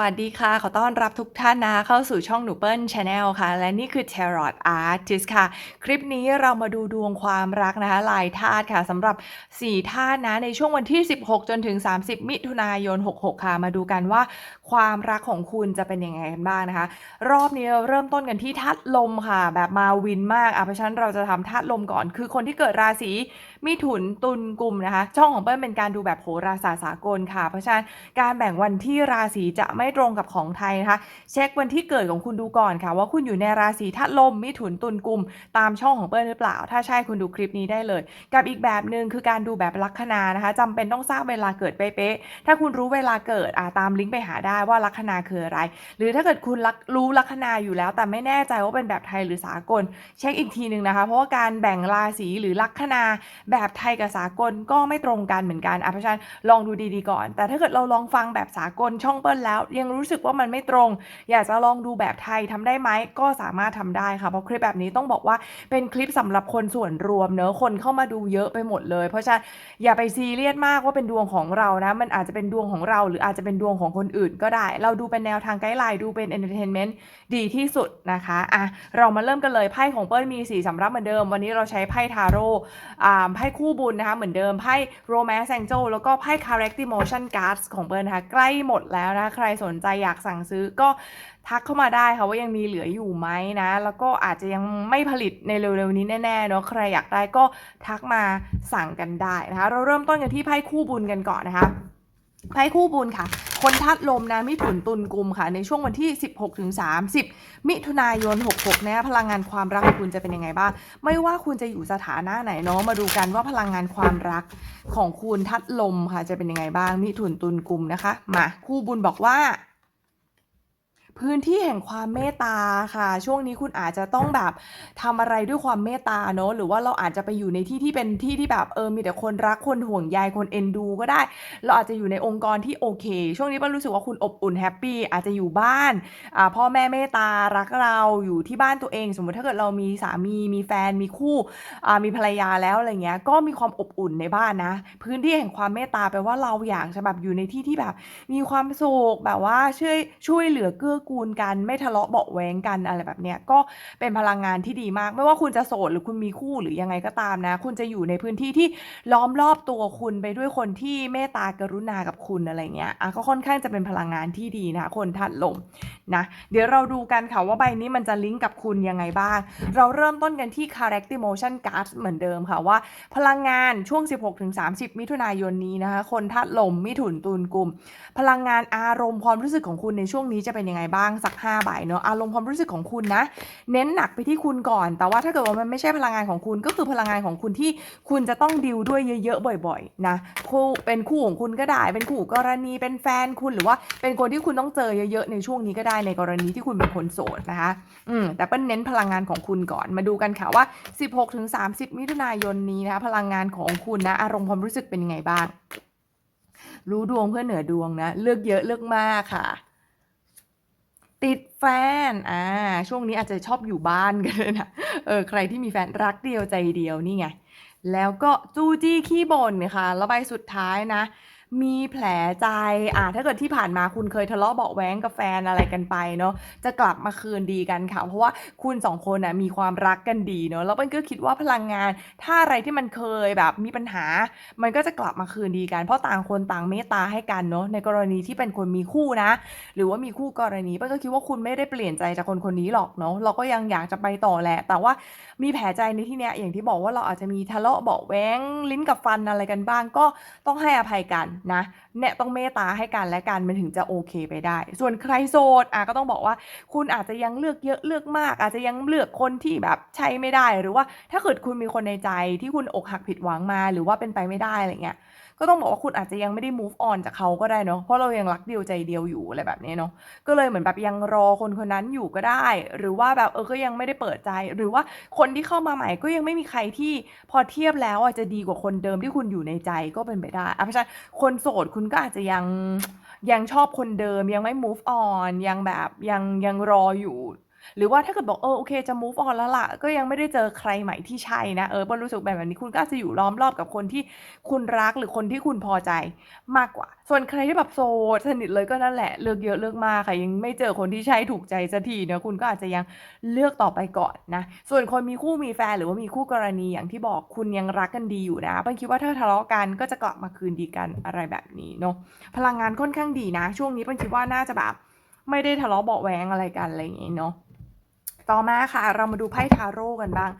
วัสดีค่ะ ขอต้อนรับทุกท่านนะคะเข้าสู่ช่องหนูเปิ้ลชาแนลค่ะ และนี่คือ Tarot Artist ค่ะ คลิปนี้เรามาดูดวงความรักนะคะลายธาตุค่ะสำหรับ 4ธาตุนะในช่วงวันที่ 16 จนถึง 30 มิถุนายน 66 ค่ะ มาดูกันว่าความรักของคุณจะเป็นยังไงกันบ้างนะคะ รอบนี้เราเริ่มต้นกันที่ธาตุลมค่ะ แบบมาวินมากอะเพราะฉะนั้นเราจะทำธาตุลมก่อน คือคนที่เกิดราศี มิถุนตุลกลุ่มนะคะ ช่องของเปิ้ลเป็นการดูแบบโหราศาสตร์สากลค่ะ เพราะฉะนั้นการแบ่งวันที่ราศีจะไม่ตรงกับของไทยนะคะ เช็ควันที่เกิดของคุณดูก่อนค่ะ ว่าคุณอยู่ในราศีธาตุลมมิถุนตุลกลุ่มตามช่องของเปิ้ลหรือเปล่า ถ้าใช่คุณดูคลิปนี้ได้เลย กับอีกแบบหนึ่งคือการดูแบบลัคนานะคะจำเป็นต้องทราบเวลาเกิดเป๊ะๆถ้าคุณรู้เวลาเกิดอ่าตามลิงก์ไปหาได้ว่าลัคนาคืออะไร หรือถ้าเกิดคุณรักรู้ลัคนาอยู่แล้ว แต่ไม่แน่ใจว่าเป็นแบบไทยหรือสากล เช็คอีกทีหนึ่งนะคะ เพราะว่าการแบ่งราศีหรือลัคนาแบบไทยกับสากลก็ไม่ตรงกันเหมือนกันอะเพราะฉะนั้นลองดูดีๆก่อน แต่ถ้าเกิดเราลองฟังแบบสากลช่องเปิ้ลแล้ว ยังรู้สึกว่ามันไม่ตรง อยากจะลองดูแบบไทยทำได้ไหมก็สามารถทำได้ค่ะเพราะคลิปแบบนี้ต้องบอกว่าเป็นคลิปสำหรับคนส่วนรวมเนอะคนเข้ามาดูเยอะไปหมดเลย เพราะฉะนั้นอย่าไปซีเรียสมากว่าเป็นดวงของเรานะมันอาจจะเป็นดวงของเรา หรืออาจจะเป็นดวงของคนอื่นก็ได้ เราดูเป็นแนวทางไกด์ไลน์ดูเป็นเอนเตอร์เทนเมนต์ดีที่สุดนะคะอะเรามาเริ่มกันเลยไพ่ของเปิ้ลมีสีสำรับเหมือนเดิม วันนี้เราใช้ไพ่ทาโร่อ่าไพ่คู่บุญนะคะเหมือนเดิมไพ่ Romance Angel แล้วก็ไพ่ Character Motion Cards ของเบิร์นะคะใกล้หมดแล้วนะคะใครสนใจอยากสั่งซื้อก็ทักเข้ามาได้ค่ะว่ายังมีเหลืออยู่ไหมนะ แล้วก็อาจจะยังไม่ผลิตในเร็วๆนี้แน่ๆเนาะใครอยากได้ก็ทักมาสั่งกันได้นะคะ เราเริ่มต้นกันที่ไพ่คู่บุญกันก่อนนะคะ ไพ่คู่บุญค่ะ คนทัดลมนะมิถุนตุลกุมค่ะ ในช่วงวันที่ 16ถึง30 มิถุนายน 66นะพลังงานความรักของคุณจะเป็นยังไงบ้าง ไม่ว่าคุณจะอยู่สถานะไหนเนาะมาดูกันว่าพลังงานความรักของคุณทัดลมค่ะจะเป็นยังไงบ้างมิถุนตุลกุมนะคะมาคู่บุญบอกว่า พื้นที่แห่งความเมตตาค่ะ ช่วงนี้คุณอาจจะต้องแบบทำอะไรด้วยความเมตตาเนอะหรือว่าเราอาจจะไปอยู่ในที่ที่เป็นที่ที่แบบเออมีแต่คนรักคนห่วงใยคนเอ็นดู ก็ได้ เราอาจจะอยู่ในองค์กรที่โอเค ช่วงนี้ป้ารู้สึกว่าคุณอบอุ่นแฮปปี้อาจจะอยู่บ้านพ่อแม่เมตตารักเราอยู่ที่บ้านตัวเอง สมมติถ้าเกิดเรามีสามีมีแฟนมีคู่มีภรรยาแล้วอะไรเงี้ยก็มีความอบอุ่นในบ้านนะ พื้นที่แห่งความเมตตาแปลว่าเราอยากจะแบบอยู่ในที่ที่แบบ มีความสุขแบบว่าช่วยช่วยเหลือเกื้อกูลกัน ไม่ทะเลาะเบาะแวงกันอะไรแบบเนี้ยก็เป็นพลังงานที่ดีมาก ไม่ว่าคุณจะโสดหรือคุณมีคู่หรือยังไงก็ตามนะ คุณจะอยู่ในพื้นที่ที่ล้อมรอบตัวคุณไปด้วยคนที่เมตตากรุณากับคุณอะไรเงี้ยอะก็ค่อนข้างจะเป็นพลังงานที่ดีนะคนทัดลมนะเดี๋ยวเราดูกันค่ะว่าใบนี้มันจะลิงก์กับคุณยังไงบ้าง เราเริ่มต้นกันที่ Character Motion Cards เหมือนเดิมค่ะว่า พลังงานช่วง 16-30 มิถุนายนนี้นะคะ คนทัดลมมิถุนตุลกุม พลังงานอารมณ์ความรู้สึกของคุณในช่วงนี้จะเป็นยังไงบ้างสัก5ใบเนาะอารมณ์ความรู้สึกของคุณนะ เน้นหนักไปที่คุณก่อน แต่ว่าถ้าเกิดว่ามันไม่ใช่พลังงานของคุณก็คือพลังงานของคุณที่คุณจะต้องดิวด้วยเยอะๆบ่อย ๆ นะคู่เป็นคู่ของคุณก็ได้ เป็นคู่กรณีเป็นแฟนคุณหรือว่าเป็นคนที่คุณต้องเจอเยอะๆในช่วงนี้ก็ได้ในกรณีที่คุณเป็นคนโสดนะคะอืมแต่เป็นเน้นพลังงานของคุณก่อนมาดูกันค่ะว่า 16-30 มิถุนายนนี้นะคะพลังงานของคุณนะอารมณ์ความรู้สึกเป็นยังไงบ้าง รู้ดวงเพื่อเหนือดวงนะ เลือกเยอะเลือกมากค่ะ ติดแฟน อ่า ช่วงนี้อาจจะชอบอยู่บ้านกันเลยนะ เออ ใครที่มีแฟนรักเดียวใจเดียวนี่ไง แล้วก็จู้จี้ขี้บ่นค่ะ แล้วใบสุดท้ายนะ มีแผลใจ อ่า ถ้าเกิดที่ผ่านมาคุณเคยทะเลาะเบาะแว้งกับแฟนอะไรกันไปเนาะ จะกลับมาคืนดีกันค่ะ เพราะว่าคุณสองคนนะมีความรักกันดีเนาะ แล้วมันก็คิดว่าพลังงาน ถ้าอะไรที่มันเคยแบบมีปัญหา มันก็จะกลับมาคืนดีกัน เพราะต่างคนต่างเมตตาให้กันเนาะ ในกรณีที่เป็นคนมีคู่นะ หรือว่ามีคู่กรณีป้าก็คิดว่าคุณไม่ได้เปลี่ยนใจจากคนคนนี้หรอกเนาะ เราก็ยังอยากจะไปต่อแหละ แต่ว่ามีแผลใจในที่เนี้ยอย่างที่บอกว่าเราอาจจะมีทะเลาะเบาะแว้งลิ้นกับฟันอะไรกันบ้าง ก็ต้องให้อภัยกันนะเนี่ยต้องเมตตาให้กันและกันมันถึงจะโอเคไปได้ ส่วนใครโสดอะก็ต้องบอกว่า คุณอาจจะยังเลือกเยอะเลือกมาก อาจจะยังเลือกคนที่แบบใช่ไม่ได้ หรือว่าถ้าเกิดคุณมีคนในใจที่คุณอกหักผิดหวังมา หรือว่าเป็นไปไม่ได้อะไรเงี้ยก็ต้องบอกว่าคุณอาจจะยังไม่ได้ move on จากเขาก็ได้เนาะเพราะเรายังรักเดียวใจเดียวอยู่อะไรแบบนี้เนาะก็เลยเหมือนแบบยังรอคนคนนั้นอยู่ก็ได้ หรือว่าแบบเออก็ยังไม่ได้เปิดใจ หรือว่าคนที่เข้ามาใหม่ก็ยังไม่มีใครที่พอเทียบแล้วอะจะดีกว่าคนเดิมที่คุณอยู่ในใจก็เป็นไปได้อะเพราะฉะนั้นคนโสดคุณก็อาจจะยังยังชอบคนเดิมยังไม่ move on ยังแบบยังยังรออยู่ หรือว่าถ้าเกิดบอกเออโอเคจะ move on แล้วล่ะก็ยังไม่ได้เจอใครใหม่ที่ใช่นะเออเปิ้ลรู้สึกแบบนี้คุณก็อาจจะอยู่ล้อมรอบกับคนที่คุณรักหรือคนที่คุณพอใจมากกว่า ส่วนใครที่แบบโสดสนิทเลยก็นั่นแหละเลือกเยอะเลือกมากค่ะยังไม่เจอคนที่ใช่ถูกใจสักทีเนะคุณก็อาจจะยังเลือกต่อไปก่อนนะส่วนคนมีคู่มีแฟนหรือว่ามีคู่กรณีอย่างที่บอกคุณยังรักกันดีอยู่นะเปิ้ลคิดว่าถ้าทะเลาะกันก็จะกลับมาคืนดีกันอะไรแบบนี้เนาะพลังงานค่อนข้างดีนะ ช่วงนี้เปิ้ลคิดว่าน่าจะแบบไม่ได้ทะเลาะเบาแวงอะไรกันอะไรอย่างงี้เนาะ ต่อมาค่ะ เรามาดูไพ่ทาโร่กันบ้าง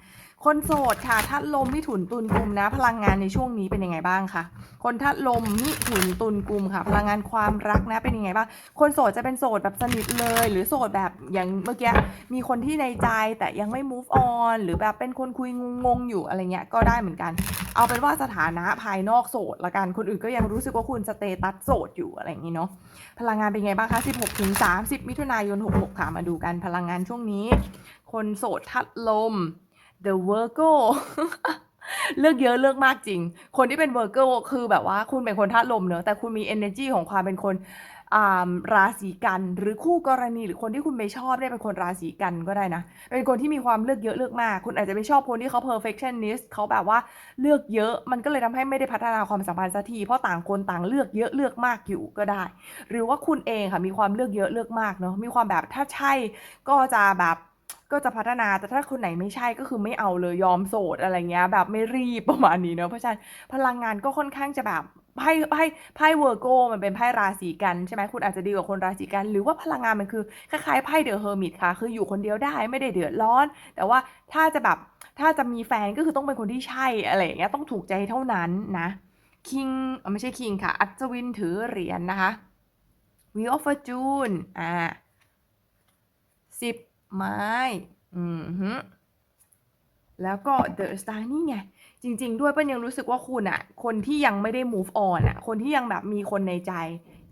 คนโสดค่ะทัดลมมิถุนตุลกุมนะ พลังงานในช่วงนี้เป็นยังไงบ้างคะคนทัดลมมิถุนตุลกุมค่ะ พลังงานความรักนะเป็นยังไงบ้าง คนโสดจะเป็นโสดแบบสนิทเลย หรือโสดแบบอย่างเมื่อกี้มีคนที่ในใจแต่ยังไม่ move on หรือแบบเป็นคนคุยงงๆอยู่อะไรเงี้ยก็ได้เหมือนกัน เอาเป็นว่าสถานะภายนอกโสดละกันคนอื่นก็ยังรู้สึกว่าคุณสเตตัสโสดอยู่อะไรอย่างนี้เนาะพลังงานเป็นไงบ้างคะ 16ถึง30 มิถุนายน 66ค่ะมาดูกันพลังงานช่วงนี้ คนโสดทัดลม The Virgo เลือกเยอะเลือกมากจริง คนที่เป็น Virgo คือแบบว่าคุณเป็นคนธาตุลมเนอะแต่คุณมี energy ของความเป็นคนราศีกันหรือคู่กรณีหรือคนที่คุณไม่ชอบได้เป็นคนราศีกันก็ได้นะ เป็นคนที่มีความเลือกเยอะเลือกมาก คุณอาจจะไม่ชอบคนที่เขา perfectionist เขาแบบว่าเลือกเยอะมันก็เลยทำให้ไม่ได้พัฒนาความสัมพันธ์สักทีเพราะต่างคนต่างเลือกเยอะเลือกมากอยู่ก็ได้ หรือว่าคุณเองค่ะมีความเลือกเยอะเลือกมากเนาะมีความแบบถ้าใช่ก็จะแบบ ก็จะพัฒนาแต่ถ้าคนไหนไม่ใช่ก็คือไม่เอาเลยยอมโสดอะไรเงี้ย แบบไม่รีบประมาณนี้เนาะเพราะฉะนั้นพลังงานก็ค่อนข้างจะแบบไพ่ไพ่ไพ่เวอร์โกมันเป็นไพ่ราศีกันใช่ไหมคุณอาจจะดีกว่าคนราศีกัน หรือว่าพลังงานมันคือคล้ายๆไพ่เดอะเฮอร์มิตค่ะ คืออยู่คนเดียวได้ไม่ได้เดือดร้อน แต่ว่าถ้าจะแบบถ้าจะมีแฟนก็คือต้องเป็นคนที่ใช่อะไรอย่างเงี้ยต้องถูกใจเท่านั้นนะคิงไม่ใช่คิงค่ะ อัศวินถือเหรียญนนะคะ Wheel of Fortune อ่าสิบ ไม้ อืมฮึแล้วก็ The Star นี่ไง จริง ๆ ด้วยเปิ้ลยังรู้สึกว่าคุณอะคนที่ยังไม่ได้ move on อะคนที่ยังแบบมีคนในใจ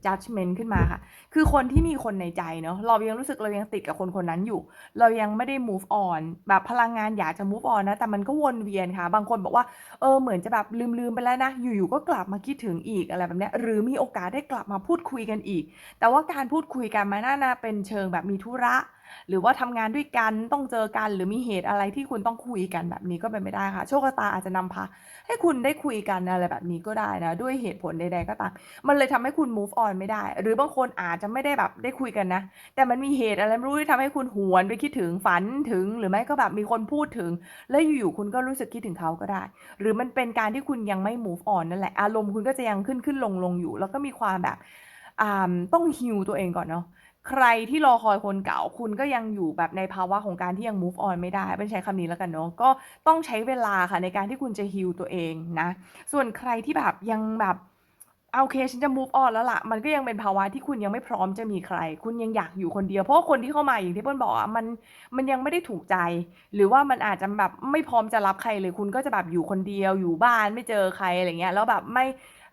judgment ขึ้นมาค่ะ คือคนที่มีคนในใจเนาะเรายังรู้สึกเรายังติดกับคนคนนั้นอยู่ เรายังไม่ได้ move on แบบพลังงานอยากจะ move on นะ แต่มันก็วนเวียนค่ะ บางคนบอกว่า เออ เหมือนจะแบบลืมๆไปแล้วนะ อยู่ๆก็กลับมาคิดถึงอีกอะไรแบบนี้ หรือมีโอกาสได้กลับมาพูดคุยกันอีก แต่ว่าการพูดคุยกันมันน่าจะเป็นเชิงแบบมีธุระ หรือว่าทำงานด้วยกันต้องเจอกัน หรือมีเหตุอะไรที่คุณต้องคุยกันแบบนี้ก็เป็นไม่ได้ค่ะ โชคชะตาอาจจะนำพาให้คุณได้คุยกันอะไรแบบนี้ก็ได้นะด้วยเหตุผลใด ๆ ก็ตามมันเลยทำให้คุณ move on ไม่ได้ หรือบางคนอาจจะไม่ได้แบบได้คุยกันนะ แต่มันมีเหตุอะไรไม่รู้ที่ทำให้คุณหวนไปคิดถึงฝันถึง หรือไม่ก็แบบมีคนพูดถึง แล้วอยู่ๆคุณก็รู้สึกคิดถึงเขาก็ได้ หรือมันเป็นการที่คุณยังไม่ move on นั่นแหละอารมณ์คุณก็จะยังขึ้นขึ้นลงลงอยู่ แล้วก็มีความแบบต้องฮิวตัวเองก่อนเนาะ ใครที่รอคอยคนเก่าคุณก็ยังอยู่แบบในภาวะของการที่ยัง move on ไม่ได้ เป็นใช้คำนี้แล้วกันเนาะก็ต้องใช้เวลาค่ะในการที่คุณจะฮิวตัวเองนะ ส่วนใครที่แบบยังแบบโอเคฉันจะ move on แล้วล่ะ มันก็ยังเป็นภาวะที่คุณยังไม่พร้อมจะมีใคร คุณยังอยากอยู่คนเดียว เพราะคนที่เข้ามาอย่างที่เปิ้ลบอกอะมันมันยังไม่ได้ถูกใจ หรือว่ามันอาจจะแบบไม่พร้อมจะรับใครเลย คุณก็จะแบบอยู่คนเดียวอยู่บ้านไม่เจอใครอะไรเงี้ยแล้วแบบไม่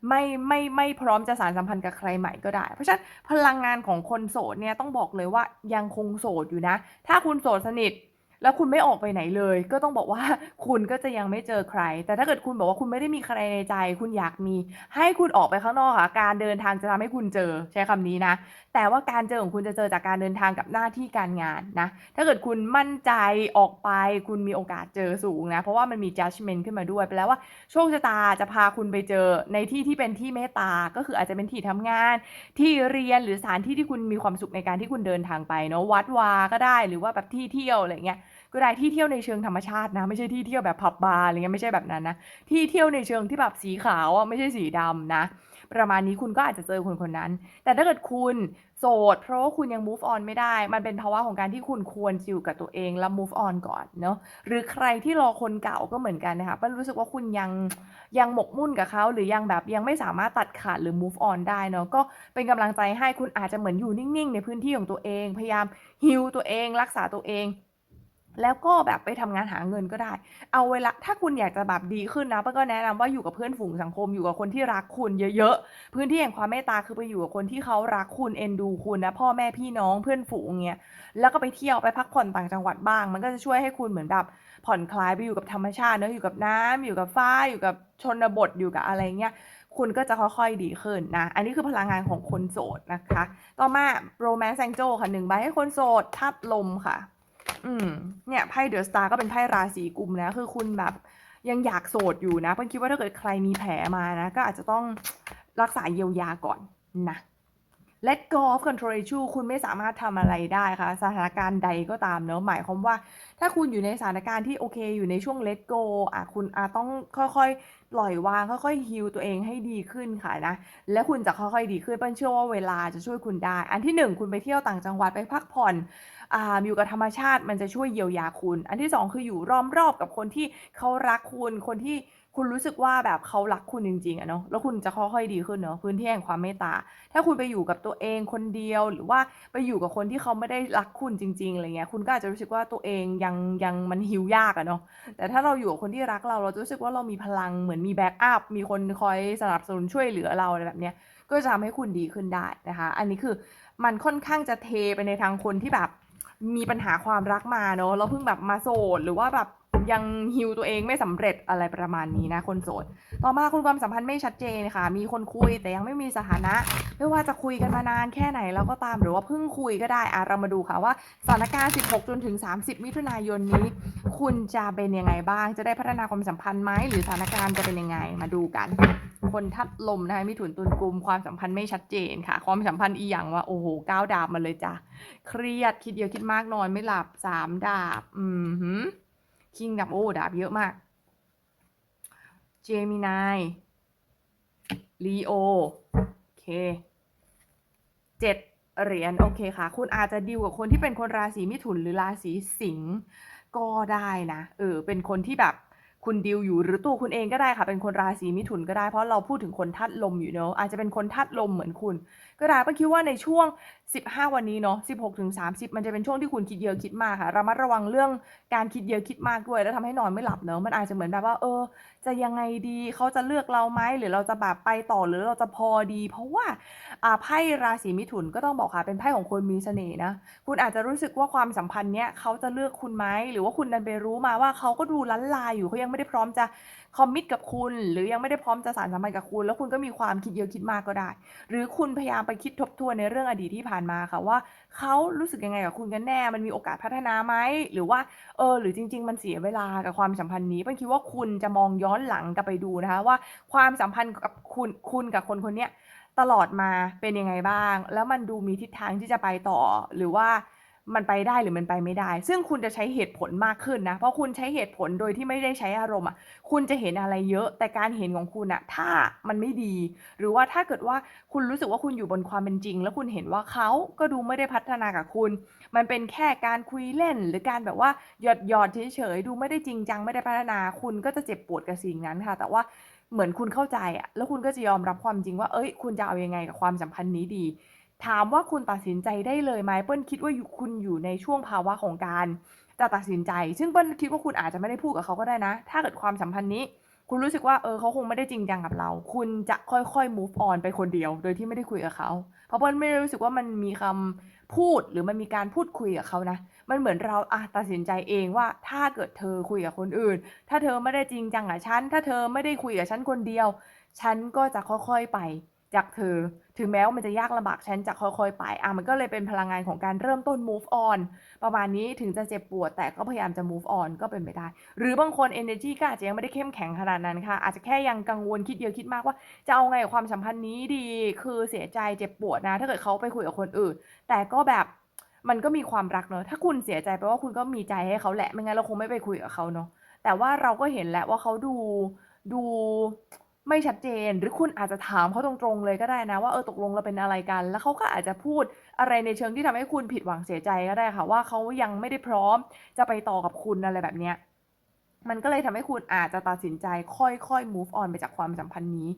ไม่ไม่ไม่พร้อมจะสารสัมพันธ์กับใครใหม่ก็ได้ เพราะฉะนั้นพลังงานของคนโสดเนี่ยต้องบอกเลยว่ายังคงโสดอยู่นะ ถ้าคุณโสดสนิท แล้วคุณไม่ออกไปไหนเลย ก็ต้องบอกว่าคุณก็จะยังไม่เจอใคร แต่ถ้าเกิดคุณบอกว่าคุณไม่ได้มีใครในใจ คุณอยากมี ให้คุณออกไปข้างนอกค่ะ การเดินทางจะทำให้คุณเจอใช้คำนี้นะ แต่ว่าการเจอของคุณจะเจอจากการเดินทางกับหน้าที่การงานนะ ถ้าเกิดคุณมั่นใจออกไป คุณมีโอกาสเจอสูงนะ เพราะว่ามันมี judgment ขึ้นมาด้วยแปลว่าโชคชะตาจะพาคุณไปเจอในที่ที่เป็นที่เมตตา ก็คืออาจจะเป็นที่ทำงาน ที่เรียนหรือสถานที่ที่คุณมีความสุขในการที่คุณเดินทางไปเนาะวัดวาก็ได้หรือว่าแบบที่เที่ยวอะไรเงี้ยก็ได้ที่เที่ยวในเชิงธรรมชาตินะ ไม่ใช่ที่เที่ยวแบบผับบาร์อะไรเงี้ยไม่ใช่แบบนั้นนะ ที่เที่ยวในเชิงที่แบบสีขาวอะไม่ใช่สีดำนะ ประมาณนี้คุณก็อาจจะเจอคนคนนั้น แต่ถ้าเกิดคุณโสด เพราะว่าคุณยัง move on ไม่ได้ มันเป็นภาวะของการที่คุณควรจะอยู่กับตัวเองแล้ว move on ก่อนเนาะหรือใครที่รอคนเก่าก็เหมือนกันนะคะเปิ้ลรู้สึกว่าคุณยังยังหมกมุ่นกับเขาหรือยังแบบยังไม่สามารถตัดขาดหรือ move on ได้เนาะก็เป็นกำลังใจให้คุณอาจจะเหมือนอยู่นิ่งๆ ในพื้นที่ของตัวเอง พยายามฮิวตัวเอง รักษาตัวเอง แล้วก็แบบไปทำงานหาเงินก็ได้ เอาเวลาถ้าคุณอยากจะแบบดีขึ้นนะป้าก็แนะนำว่าอยู่กับเพื่อนฝูงสังคมอยู่กับคนที่รักคุณเยอะๆ พื้นที่แห่งความเมตตาคือไปอยู่กับคนที่เขารักคุณเอ็นดูคุณนะพ่อแม่พี่น้องเพื่อนฝูงเงี้ย แล้วก็ไปเที่ยวไปพักผ่อนต่างจังหวัดบ้าง มันก็จะช่วยให้คุณเหมือนแบบผ่อนคลายไปอยู่กับธรรมชาติเนอะอยู่กับน้ำอยู่กับฟ้าอยู่กับชนบทอยู่กับอะไรเงี้ยคุณก็จะค่อยๆดีขึ้นนะ อันนี้คือพลังงานของคนโสดนะคะ ต่อมา romance angel ค่ะหนึ่งใบให้คนโสดทับลมค่ะ อืม เนี่ยไพ่เดอะสตาร์ก็เป็นไพ่ราศีกุมนะคือคุณแบบยังอยากโสดอยู่นะเปิ้ลคิดว่าถ้าเกิดใครมีแผลมานะ ก็อาจจะต้องรักษาเยียวยาก่อนนะ Let go of control issue คุณไม่สามารถทำอะไรได้ค่ะ สถานการณ์ใดก็ตามเนอะหมายความว่า ถ้าคุณอยู่ในสถานการณ์ที่โอเค อยู่ในช่วง let go อะคุณอาจต้องค่อยๆ ปล่อยวาง ค่อยๆฮิลตัวเองให้ดีขึ้นค่ะนะ และคุณจะค่อยๆดีขึ้นเปิ้ลเชื่อว่าเวลาจะช่วยคุณได้ อันที่หนึ่งคุณไปเที่ยวต่างจังหวัดไปพักผ่อน อยู่กับธรรมชาติมันจะช่วยเยียวยาคุณ อันที่สองคืออยู่ล้อมรอบกับคนที่เขารักคุณคนที่คุณรู้สึกว่าแบบเขารักคุณจริงๆอะเนาะแล้วคุณจะค่อยๆดีขึ้นเนาะพื้นที่แห่งความเมตตา ถ้าคุณไปอยู่กับตัวเองคนเดียวหรือว่าไปอยู่กับคนที่เขาไม่ได้รักคุณจริงๆอะไรเงี้ยคุณก็อาจจะรู้สึกว่าตัวเองยังยังมันฮิวยากอะเนาะแต่ถ้าเราอยู่กับคนที่รักเราเราจะรู้สึกว่าเรามีพลังเหมือนมีแบ็กอัพมีคนคอยสนับสนุนช่วยเหลือเราอะไรแบบเนี้ยก็จะทำให้คุณดีขึ้นได้นะคะ อันนี้คือมันค่อนข้างจะเทไปในทางคนที่แบบ มีปัญหาความรักมาเนอะแล้วเพิ่งแบบมาโสดหรือว่าแบบยังฮิวตัวเองไม่สำเร็จอะไรประมาณนี้นะคนโสด ต่อมาคุณความสัมพันธ์ไม่ชัดเจนค่ะ มีคนคุยแต่ยังไม่มีสถานะ ไม่ว่าจะคุยกันมานานแค่ไหนแล้วก็ตามหรือว่าเพิ่งคุยก็ได้อะเรามาดูค่ะว่าสถานการณ์ 16 จนถึง 30 มิถุนายนนี้ คุณจะเป็นยังไงบ้าง จะได้พัฒนาความสัมพันธ์ไหมหรือสถานการณ์จะเป็นยังไงมาดูกัน คนทัดลมนะคะมิถุนตุลกุมความสัมพันธ์ไม่ชัดเจนค่ะ ความสัมพันธ์อีหยังว่าโอ้โหก้าวดาบมาเลยจ้ะเครียดคิดเยอะคิดมากนอนไม่หลับสามดาบ อืมหืมคิงดับโอ้ดาบเยอะมาก เจมินายลีโอโอเคเจ็ดเหรียญโอเคค่ะ คุณอาจจะดีลกับคนที่เป็นคนราศีมิถุนหรือราศีสิงห์ก็ได้นะเออเป็นคนที่แบบ คุณดิวอยู่หรือตัวคุณเองก็ได้ค่ะ เป็นคนราศีมิถุนก็ได้เพราะเราพูดถึงคนทัดลมอยู่เนอะอาจจะเป็นคนทัดลมเหมือนคุณ ก็ได้ป้าคิดว่าในช่วง 15 วันนี้เนาะ 16ถึง30 มันจะเป็นช่วงที่คุณคิดเยอะคิดมากค่ะระมัดระวังเรื่องการคิดเยอะคิดมากด้วย แล้วทำให้นอนไม่หลับเนอะมันอาจจะเหมือนแบบว่า เออ จะยังไงดีเขาจะเลือกเราไหมหรือเราจะแบบไปต่อหรือเราจะพอดี เพราะว่าอ่าไพ่ราศีมิถุนก็ต้องบอกค่ะเป็นไพ่ของคนมีเสน่ห์นะ คุณอาจจะรู้สึกว่าความสัมพันธ์เนี้ยเขาจะเลือกคุณไหมหรือว่าคุณดันไปรู้มาว่าเขาก็ดูลั้นลาอยู่เขายังไม่ได้พร้อมจะ คอมมิตกับคุณ หรือยังไม่ได้พร้อมจะสานสัมพันธ์กับคุณ แล้วคุณก็มีความคิดเยอะคิดมากก็ได้ หรือคุณพยายามไปคิดทบทวนในเรื่องอดีตที่ผ่านมาค่ะว่าเขารู้สึกยังไงกับคุณกันแน่ มันมีโอกาสพัฒนาไหมหรือว่าเออหรือจริง ๆ มันเสียเวลากับความสัมพันธ์นี้เป็นคิดว่าคุณจะมองย้อนหลังกลับไปดูนะคะว่าความสัมพันธ์กับคุณคุณกับคนคนนี้ตลอดมาเป็นยังไงบ้าง แล้วมันดูมีทิศทางที่จะไปต่อหรือว่า มันไปได้หรือมันไปไม่ได้ ซึ่งคุณจะใช้เหตุผลมากขึ้นนะ เพราะคุณใช้เหตุผลโดยที่ไม่ได้ใช้อารมณ์อะ คุณจะเห็นอะไรเยอะ แต่การเห็นของคุณอะ ถ้ามันไม่ดี หรือว่าถ้าเกิดว่าคุณรู้สึกว่าคุณอยู่บนความเป็นจริง แล้วคุณเห็นว่าเขาก็ดูไม่ได้พัฒนากับคุณ มันเป็นแค่การคุยเล่น หรือการแบบว่าหยอดหยอดเฉยๆ ดูไม่ได้จริงจังไม่ได้พัฒนา คุณก็จะเจ็บปวดกับสิ่งนั้นค่ะ แต่ว่าเหมือนคุณเข้าใจอะ แล้วคุณก็จะยอมรับความจริงว่า เอ้ย คุณจะเอายังไงกับความสัมพันธ์นี้ดี ถามว่าคุณตัดสินใจได้เลยไหมเปิ้ลคิดว่าคุณอยู่ในช่วงภาวะของการจะตัดสินใจ ซึ่งเปิ้ลคิดว่าคุณอาจจะไม่ได้พูดกับเขาก็ได้นะ ถ้าเกิดความสัมพันธ์นี้ คุณรู้สึกว่าเออเขาคงไม่ได้จริงจังกับเรา คุณจะค่อยๆ move on ไปคนเดียว โดยที่ไม่ได้คุยกับเขา เพราะเปิ้ลไม่ได้รู้สึกว่ามันมีคำพูดหรือมันมีการพูดคุยกับเขานะ มันเหมือนเราอะตัดสินใจเองว่าถ้าเกิดเธอคุยกับคนอื่น ถ้าเธอไม่ได้จริงจังกับฉัน ถ้าเธอไม่ได้คุยกับฉันคนเดียว ฉันก็จะค่อยๆไป จากเธอ ถึงแม้ว่ามันจะยากลำบากฉันจะค่อยๆไป อะมันก็เลยเป็นพลังงานของการเริ่มต้น move on ประมาณนี้ถึงจะเจ็บปวด แต่ก็พยายามจะ move on ก็เป็นไปได้ หรือบางคน energy ก็อาจจะยังไม่ได้เข้มแข็งขนาดนั้นค่ะ อาจจะแค่ยังกังวลคิดเยอะคิดมากว่า จะเอาไงกับความสัมพันธ์นี้ดี คือเสียใจเจ็บปวดนะ ถ้าเกิดเขาไปคุยกับคนอื่น แต่ก็แบบมันก็มีความรักเนอะ ถ้าคุณเสียใจแปลว่าคุณก็มีใจให้เขาแหละ ไม่งั้นเราคงไม่ไปคุยกับเขาเนอะแต่ว่าเราก็เห็นแล้วว่าเขาดูดู ไม่ชัดเจน หรือคุณอาจจะถามเขาตรงๆเลยก็ได้นะ ว่าเออตกลงเราเป็นอะไรกัน แล้วเขาก็อาจจะพูดอะไรในเชิงที่ทำให้คุณผิดหวังเสียใจก็ได้ค่ะ ว่าเขายังไม่ได้พร้อมจะไปต่อกับคุณอะไรแบบเนี้ยมันก็เลยทำให้คุณอาจจะตัดสินใจค่อยๆ move on ไปจากความสัมพันธ์นี้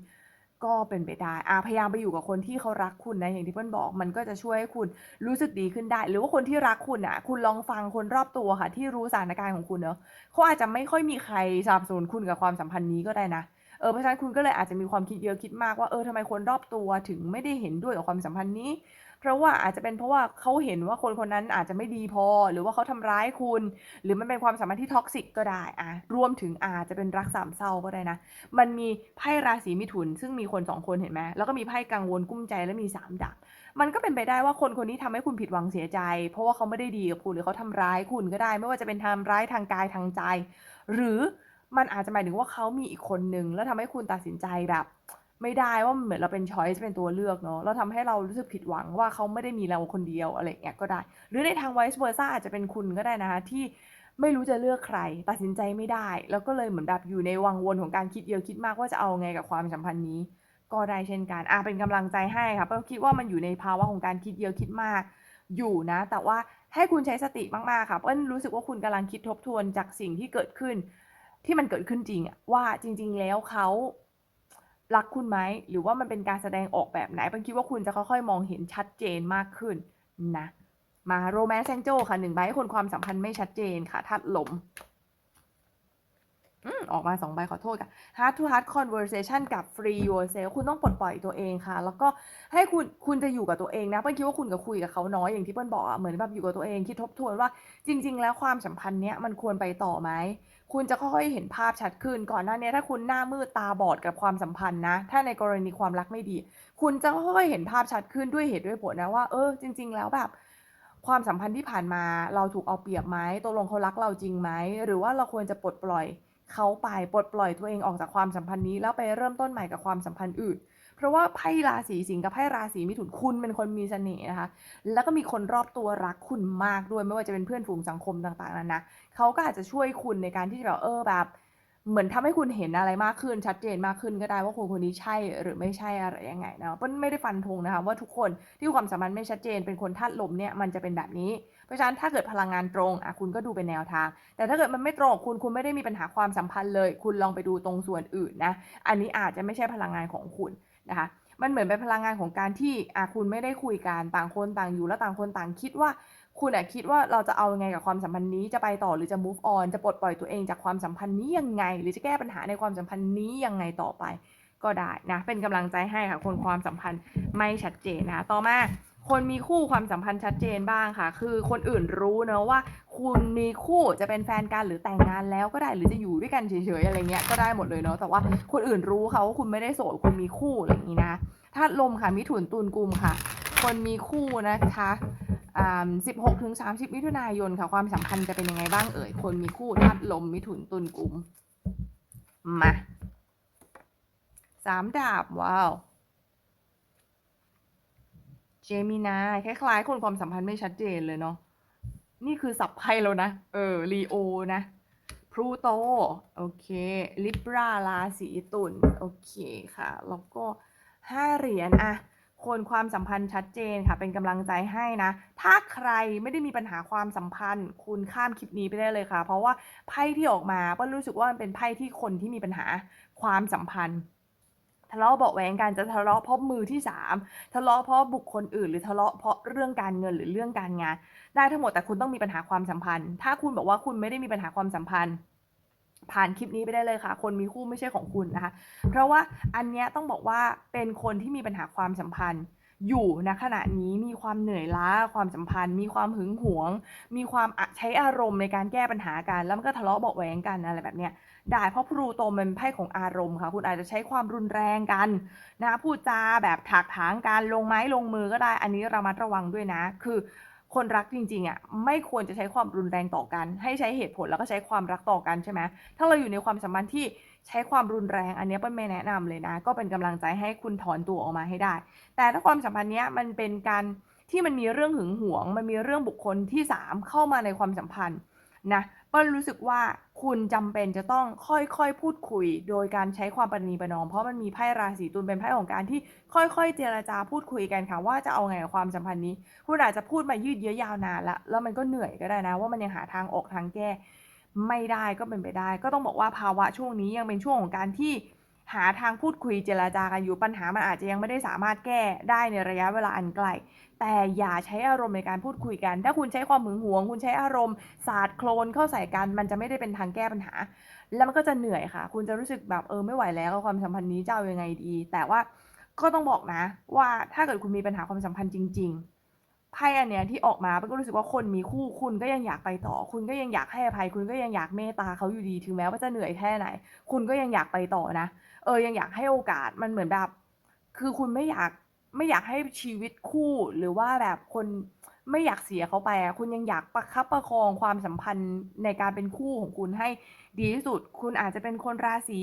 ก็เป็นไปได้อาพยายามไปอยู่กับคนที่เขารักคุณนะอย่างที่เพื่อนบอก มันก็จะช่วยให้คุณรู้สึกดีขึ้นได้ หรือว่าคนที่รักคุณอะ คุณลองฟังคนรอบตัวค่ะ ที่รู้สถานการณ์ของคุณเนอะเขาอาจจะไม่ค่อยมีใครสนับสนุนคุณกับความสัมพันธ์นี้ก็ได้นะ เออเพราะฉะนั้นคุณก็เลยอาจจะมีความคิดเยอะคิดมากว่าเออทำไมคนรอบตัวถึงไม่ได้เห็นด้วยกับความสัมพันธ์นี้ เพราะว่าอาจจะเป็นเพราะว่าเขาเห็นว่าคนคนนั้นอาจจะไม่ดีพอ หรือว่าเขาทำร้ายคุณ หรือมันเป็นความสัมพันธ์ที่ท็อกซิกก็ได้อะรวมถึงอาจจะเป็นรักสามเศร้าก็ได้นะ มันมีไพ่ราศีมิถุน ซึ่งมีคนสองคนเห็นไหมแล้วก็มีไพ่กังวลกุ้มใจและมีสามดาบมันก็เป็นไปได้ว่าคนคนนี้ทำให้คุณผิดหวังเสียใจ เพราะว่าเขาไม่ได้ดีกับคุณหรือเขาทำร้ายคุณก็ได้ ไม่ว่าจะเป็นทำร้ายทางกายทางใจ หรือ มันอาจจะหมายถึงว่าเขามีอีกคนนึง แล้วทำให้คุณตัดสินใจแบบ ไม่ได้ว่าเหมือนเราเป็นช้อยส์เป็นตัวเลือกเนาะแล้วทำให้เรารู้สึกผิดหวังว่าเขาไม่ได้มีเราคนเดียวอะไรเงี้ยก็ได้ หรือในทาง vice versa อาจจะเป็นคุณก็ได้นะคะที่ไม่รู้จะเลือกใคร ตัดสินใจไม่ได้ แล้วก็เลยเหมือนแบบอยู่ในวังวนของการคิดเยอะคิดมากว่าจะเอาไงกับความสัมพันธ์นี้ ก็ได้เช่นกันอะเป็นกำลังใจให้ค่ะเพราะคิดว่ามันอยู่ในภาวะของการคิดเยอะคิดมากอยู่นะ แต่ว่าให้คุณใช้สติมากๆค่ะเพราะรู้สึกว่าคุณกำลังคิดทบทวนจากสิ่งที่เกิดขึ้น ที่มันเกิดขึ้นจริงอะว่าจริง ๆ แล้วเขารักคุณไหมหรือว่ามันเป็นการแสดงออกแบบไหนเป็นคิดว่าคุณจะค่อยๆ มองเห็นชัดเจนมากขึ้นนะ มาโรแมนต์แซงโจค่ะหนึ่งใบให้คนความสัมพันธ์ไม่ชัดเจนค่ะทัดลมอืมออกมาสองใบขอโทษค่ะ Heart to Heart Conversation กับ Free Yourself คุณต้องปลดปล่อยตัวเองค่ะ แล้วก็ให้คุณคุณจะอยู่กับตัวเองนะเปิ้ลคิดว่าคุณกับคุยกับเขาน้อยอย่างที่เปิ้ลบอกอะเหมือนแบบอยู่กับตัวเองคิดทบทวนว่าจริง ๆ แล้วความสัมพันธ์เนี้ยมันควรไปต่อไหม คุณจะค่อยๆเห็นภาพชัดขึ้น ก่อนหน้านี้ถ้าคุณหน้ามืดตาบอดกับความสัมพันธ์นะ ถ้าในกรณีความรักไม่ดี คุณจะค่อยๆเห็นภาพชัดขึ้นด้วยเหตุด้วยผลนะว่าเออจริง ๆ แล้วแบบความสัมพันธ์ที่ผ่านมาเราถูกเอาเปรียบไหมตกลงเขารักเราจริงไหม หรือว่าเราควรจะปลดปล่อยเขาไปปลดปล่อยตัวเองออกจากความสัมพันธ์นี้ แล้วไปเริ่มต้นใหม่กับความสัมพันธ์อื่น เพราะว่าไพ่ราศีสิงห์กับไพ่ราศีมิถุนคุณเป็นคนมีเสน่ห์นะคะ แล้วก็มีคนรอบตัวรักคุณมากด้วยไม่ว่าจะเป็นเพื่อนฝูงสังคมต่างๆนั้นนะเขาก็อาจจะช่วยคุณในการที่จะแบบเออแบบเหมือนทำให้คุณเห็นอะไรมากขึ้นชัดเจนมากขึ้นก็ได้ว่าคนคนนี้ใช่หรือไม่ใช่อะไรยังไงนะเปิ้ลไม่ได้ฟันธงนะคะว่าทุกคนที่ความสัมพันธ์ไม่ชัดเจน เป็นคนธาตุลมเนี่ยมันจะเป็นแบบนี้เพราะฉะนั้นถ้าเกิดพลังงานตรงอะคุณก็ดูเป็นแนวทาง แต่ถ้าเกิดมันไม่ตรงคุณคุณไม่ได้มีปัญหาความสัมพันธ์เลย คุณลองไปดูตรงส่วนอื่นนะอันนี้อาจจะไม่ใช่พลังงานของคุณ นะคะมันเหมือนเป็นพลังงานของการที่อะคุณไม่ได้คุยกันต่างคนต่างอยู่แล้วต่างคนต่างคิดว่า คุณอะคิดว่าเราจะเอายังไงกับความสัมพันธ์นี้จะไปต่อหรือจะ move on จะปลดปล่อยตัวเองจากความสัมพันธ์นี้ยังไง หรือจะแก้ปัญหาในความสัมพันธ์นี้ยังไงต่อไป ก็ได้นะเป็นกำลังใจให้ค่ะคนความสัมพันธ์ไม่ชัดเจนนะคะต่อมา คนมีคู่ความสัมพันธ์ชัดเจนบ้างค่ะ คือคนอื่นรู้เนอะว่า คุณมีคู่จะเป็นแฟนกันหรือแต่งงานแล้วก็ได้หรือจะอยู่ด้วยกันเฉยๆอะไรเงี้ยก็ได้หมดเลยเนาะแต่ว่าคนอื่นรู้เขาว่าคุณไม่ได้โสดคุณมีคู่อะไรอย่างนี้นะธาตุลมค่ะมิถุนตุลกุมค่ะ คนมีคู่นะคะอ่า16ถึง30มิถุนายนค่ะ ความสัมพันธ์จะเป็นยังไงบ้างเอ่ย คนมีคู่ธาตุลมมิถุนตุลกุมมาสามดาบว้าว เจมินาคล้ายๆ คนความสัมพันธ์ไม่ชัดเจนเลยเนาะนี่คือสับไพ่แล้วนะ เออลีโอนะพลูโตโอเคลิบราราศีตุลโอเคค่ะ แล้วก็ห้าเหรียญอะคนความสัมพันธ์ชัดเจนค่ะ เป็นกำลังใจให้นะ ถ้าใครไม่ได้มีปัญหาความสัมพันธ์ คุณข้ามคลิปนี้ไปได้เลยค่ะ เพราะว่าไพ่ที่ออกมาก็รู้สึกว่ามันเป็นไพ่ที่คนที่มีปัญหาความสัมพันธ์ ทะเลาะเบาะแวงกันจะทะเลาะเพราะมือที่สามทะเลาะเพราะบุคคลอื่น หรือทะเลาะเพราะเรื่องการเงินหรือเรื่องการงาน ได้ทั้งหมดแต่คุณต้องมีปัญหาความสัมพันธ์ ถ้าคุณบอกว่าคุณไม่ได้มีปัญหาความสัมพันธ์ ผ่านคลิปนี้ไปได้เลยค่ะ คนมีคู่ไม่ใช่ของคุณนะคะ เพราะว่าอันเนี้ยต้องบอกว่าเป็นคนที่มีปัญหาความสัมพันธ์อยู่ณขณะนี้มีความเหนื่อยล้าความสัมพันธ์ มีความหึงหวง มีความใช้อารมณ์ในการแก้ปัญหากันแล้วมันก็ทะเลาะเบาะแว้งกันอะไรแบบเนี้ย ได้เพราะพลูโตมันเป็นไพ่ของอารมณ์ค่ะ คุณอาจจะใช้ความรุนแรงกันนะพูดจาแบบถากถางกันลงไม้ลงมือก็ได้ อันนี้ระมัดระวังด้วยนะ คือคนรักจริงๆอะไม่ควรจะใช้ความรุนแรงต่อกัน ให้ใช้เหตุผลแล้วก็ใช้ความรักต่อกันใช่ไหมถ้าเราอยู่ในความสัมพันธ์ที่ใช้ความรุนแรง อันนี้เปิ้ลไม่แนะนำเลยนะ ก็เป็นกำลังใจให้คุณถอนตัวออกมาให้ได้ แต่ถ้าความสัมพันธ์เนี้ยมันเป็นการที่มันมีเรื่องหึงหวง มันมีเรื่องบุคคลที่สามเข้ามาในความสัมพันธ์นะ เปิ้ลรู้สึกว่าคุณจำเป็นจะต้องค่อยๆ พูดคุย โดยการใช้ความปณีประนอม เพราะมันมีไพ่ราศีตุลเป็นไพ่ของการที่ค่อยๆ เจรจาพูดคุยกันค่ะว่าจะเอาไงกับความสัมพันธ์นี้ คุณอาจจะพูดมายืดเยื้อยาวนานละแล้วมันก็เหนื่อยก็ได้นะ ว่ามันยังหาทางออกทางแก้ ไม่ได้ก็เป็นไปได้ ก็ต้องบอกว่าภาวะช่วงนี้ยังเป็นช่วงของการที่ หาทางพูดคุยเจรจากันอยู่ปัญหามันอาจจะยังไม่ได้สามารถแก้ได้ในระยะเวลาอันใกล้แต่อย่าใช้อารมณ์ในการพูดคุยกัน ถ้าคุณใช้ความหึงหวง คุณใช้อารมณ์สาดโคลนเข้าใส่กัน มันจะไม่ได้เป็นทางแก้ปัญหา แล้วมันก็จะเหนื่อยค่ะ คุณจะรู้สึกแบบเออไม่ไหวแล้วความสัมพันธ์นี้จะเอายังไงดี แต่ว่าก็ต้องบอกนะ ว่าถ้าเกิดคุณมีปัญหาความสัมพันธ์จริง ๆไพ่อันเนี้ยที่ออกมาก็รู้สึกว่าคนมีคู่คุณก็ยังอยากไปต่อ คุณก็ยังอยากให้อภัย คุณก็ยังอยากเมตตาเขาอยู่ดีถึงแม้ว่าจะเหนื่อยแค่ไหน คุณก็ยังอยากไปต่อนะเออยังอยากให้โอกาสมันเหมือนแบบ คือคุณไม่อยากไม่อยากให้ชีวิตคู่หรือว่าแบบคนไม่อยากเสียเขาไปอะคุณยังอยากประคับประคองความสัมพันธ์ในการเป็นคู่ของคุณให้ดีที่สุด คุณอาจจะเป็นคนราศี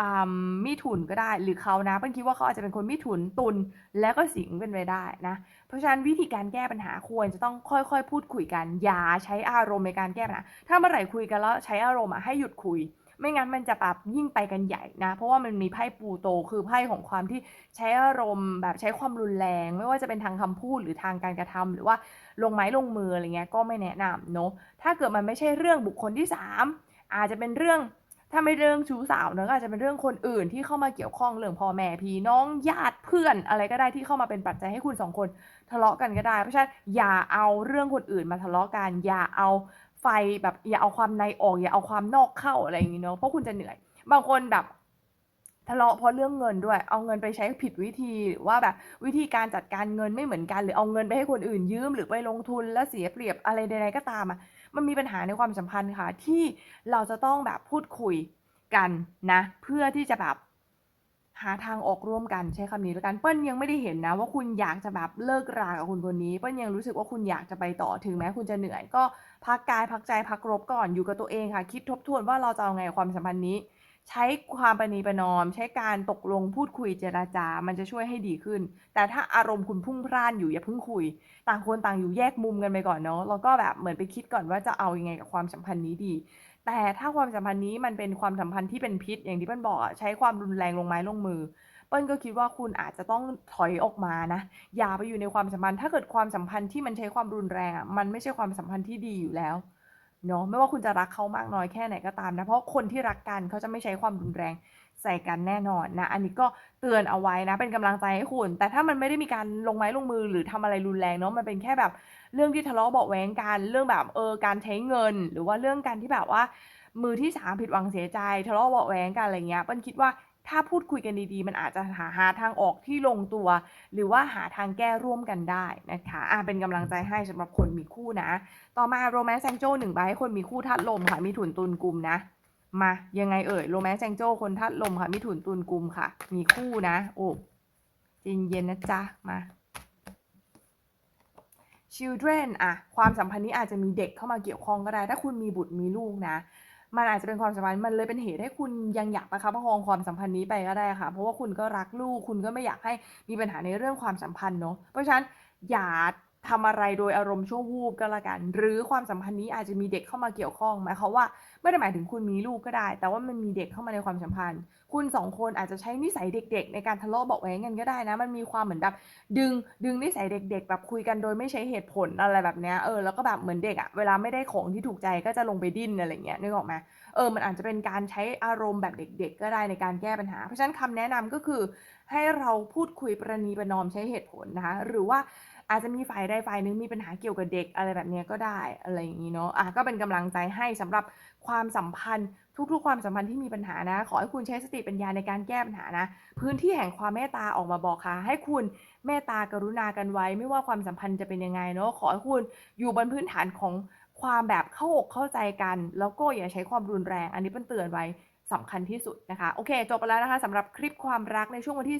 อ่ามิถุนก็ได้ หรือเขานะเปิ้ลคิดว่าเขาอาจจะเป็นคนมิถุนตุลแล้วก็สิงเป็นไปได้นะ เพราะฉะนั้นวิธีการแก้ปัญหาควรจะต้องค่อยๆ พูดคุยกัน อย่าใช้อารมณ์ในการแก้ปัญหา ถ้าเมื่อไหร่คุยกันแล้วใช้อารมณ์อะให้หยุดคุย ไม่งั้นมันจะแบบยิ่งไปกันใหญ่นะ เพราะว่ามันมีไพ่ปูโตคือไพ่ของความที่ใช้อารมณ์แบบใช้ความรุนแรง ไม่ว่าจะเป็นทางคำพูดหรือทางการกระทำหรือว่าลงไม้ลงมืออะไรเงี้ยก็ไม่แนะนำเนาะ ถ้าเกิดมันไม่ใช่เรื่องบุคคลที่ 3 อาจจะเป็นเรื่อง ถ้าไม่เรื่องชู้สาวเนะก็อาจจะเป็นเรื่องคนอื่นที่เข้ามาเกี่ยวข้องเรื่องพ่อแม่พี่น้องญาติเพื่อนอะไรก็ได้ที่เข้ามาเป็นปัจจัยให้คุณสองคนทะเลาะกันก็ได้ เพราะฉะนั้นอย่าเอาเรื่องคนอื่นมาทะเลาะกัน อย่าเอาไฟแบบอย่าเอาความในออก อย่าเอาความนอกเข้าอะไรอย่างนี้เนาะเพราะคุณจะเหนื่อย บางคนแบบทะเลาะเพราะเรื่องเงินด้วย เอาเงินไปใช้ผิดวิธีหรือว่าแบบวิธีการจัดการเงินไม่เหมือนกัน หรือเอาเงินไปให้คนอื่นยืมหรือไปลงทุนแล้วเสียเปรียบอะไรใดๆก็ตามอะ มันมีปัญหาในความสัมพันธ์ค่ะ ที่เราจะต้องแบบพูดคุยกันนะ เพื่อที่จะแบบหาทางออกร่วมกันใช้คำนี้แล้วกันเปิ้ลยังไม่ได้เห็นนะ ว่าคุณอยากจะแบบเลิกรากับคุณคนนี้เปิ้ลยังรู้สึกว่าคุณอยากจะไปต่อถึงแม้คุณจะเหนื่อย ก็พักกายพักใจพักรบก่อนอยู่กับตัวเองค่ะ คิดทบทวนว่าเราจะเอาไงกับความสัมพันธ์นี้ ใช้ความประนีประนอม ใช้การตกลงพูดคุยเจราจา มันจะช่วยให้ดีขึ้น แต่ถ้าอารมณ์คุณพุ่งพล่านอยู่อย่าเพิ่งคุย ต่างคนต่างอยู่แยกมุมกันไปก่อนเนาะแล้วก็แบบเหมือนไปคิดก่อนว่าจะเอายังไงกับความสัมพันธ์นี้ดี แต่ถ้าความสัมพันธ์นี้มันเป็นความสัมพันธ์ที่เป็นพิษ อย่างที่เปิ้ลบอกใช้ความรุนแรงลงไม้ลงมือ เปิ้ลก็คิดว่าคุณอาจจะต้องถอยออกมานะ อย่าไปอยู่ในความสัมพันธ์ ถ้าเกิดความสัมพันธ์ที่มันใช้ความรุนแรงมันไม่ใช่ความสัมพันธ์ที่ดีอยู่แล้ว เนาะไม่ว่าคุณจะรักเขามากน้อยแค่ไหนก็ตามนะ เพราะคนที่รักกันเขาจะไม่ใช้ความรุนแรงใส่กันแน่นอนนะ อันนี้ก็เตือนเอาไว้นะ เป็นกำลังใจให้คุณ แต่ถ้ามันไม่ได้มีการลงไม้ลงมือหรือทำอะไรรุนแรงเนาะ มันเป็นแค่แบบเรื่องที่ทะเลาะเบาะแวงกัน เรื่องแบบเออการใช้เงิน หรือว่าเรื่องการที่แบบว่า มือที่สามผิดหวังเสียใจ ทะเลาะเบาะแวงกันอะไรเงี้ย เปิ้ลคิดว่า ถ้าพูดคุยกันดีๆ มันอาจจะหาหาทางออกที่ลงตัว หรือว่าหาทางแก้ร่วมกันได้นะคะอะเป็นกำลังใจให้สำหรับคนมีคู่นะ ต่อมาโรแมนต์แซงโจ้หนึ่งใบให้คนมีคู่ธาตุลมค่ะมีถุนตุนกุมนะ มายังไงเอ่ยโรแมนต์แซงโจ้คนธาตุลมค่ะมีถุนตุนกุมค่ะ มีคู่นะโอ้เย็นๆนะจ๊ะมา children อะความสัมพันธ์นี้อาจจะมีเด็กเข้ามาเกี่ยวข้องก็ได้ ถ้าคุณมีบุตรมีลูกนะ มันอาจจะเป็นความสัมพันธ์มันเลยเป็นเหตุให้คุณยังอยากประคับประคองความสัมพันธ์นี้ไปก็ได้ค่ะ เพราะว่าคุณก็รักลูกคุณก็ไม่อยากให้มีปัญหาในเรื่องความสัมพันธ์เนาะเพราะฉะนั้นอย่า ทำอะไรโดยอารมณ์ชั่ววูบก็แล้วกัน หรือความสัมพันธ์นี้อาจจะมีเด็กเข้ามาเกี่ยวข้องหมายความว่าไม่ได้หมายถึงคุณมีลูกก็ได้ แต่ว่ามันมีเด็กเข้ามาในความสัมพันธ์ คุณสองคนอาจจะใช้นิสัยเด็ก ๆ ในการทะเลาะเบาะแว้งกันก็ได้นะ มันมีความเหมือนแบบดึงดึงนิสัยเด็ก ๆ แบบคุยกันโดยไม่ใช้เหตุผลอะไรแบบนี้เออแล้วก็แบบเหมือนเด็กอะเวลาไม่ได้ของที่ถูกใจก็จะลงไปดิ้นอะไรเงี้ยนึกออกไหมเออมันอาจจะเป็นการใช้อารมณ์แบบเด็ก ๆ ก็ได้ในการแก้ปัญหา เพราะฉะนั้นคำแนะนำก็คือให้เราพูดคุยประนีประนอมใช้เหตุผลนะคะหรือว่า อาจจะมีฝ่ายใดฝ่ายหนึ่งมีปัญหาเกี่ยวกับเด็กอะไรแบบนี้ก็ได้อะไรอย่างนี้เนาะอะก็เป็นกำลังใจให้สำหรับความสัมพันธ์ ทุกๆ ความสัมพันธ์ที่มีปัญหานะ ขอให้คุณใช้สติปัญญาในการแก้ปัญหานะ พื้นที่แห่งความเมตตาออกมาบอกค่ะ ให้คุณเมตตากรุณากันไว้ ไม่ว่าความสัมพันธ์จะเป็นยังไงเนาะขอให้คุณอยู่บนพื้นฐานของความแบบเข้าอกเข้าใจกัน แล้วก็อย่าใช้ความรุนแรง อันนี้เป็นเตือนไว้สำคัญที่สุดนะคะ โอเค จบไปแล้วนะคะสำหรับคลิปความรักในช่วงวันที่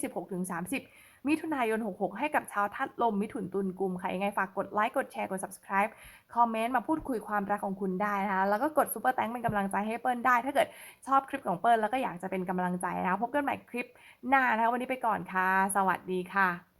16-30 มิถุนายน 66 ให้กับชาวทัดลมมิถุนตุลกุมค่ะยังไงฝากกดไลค์กดแชร์กด subscribe คอมเมนต์มาพูดคุยความรักของคุณได้นะคะแล้วก็กดซูเปอร์แตงเป็นกำลังใจให้เปิ้ลได้ ถ้าเกิดชอบคลิปของเปิ้ลแล้วก็อยากจะเป็นกำลังใจนะคะพบกันใหม่คลิปหน้านะคะวันนี้ไปก่อนค่ะ สวัสดีค่ะ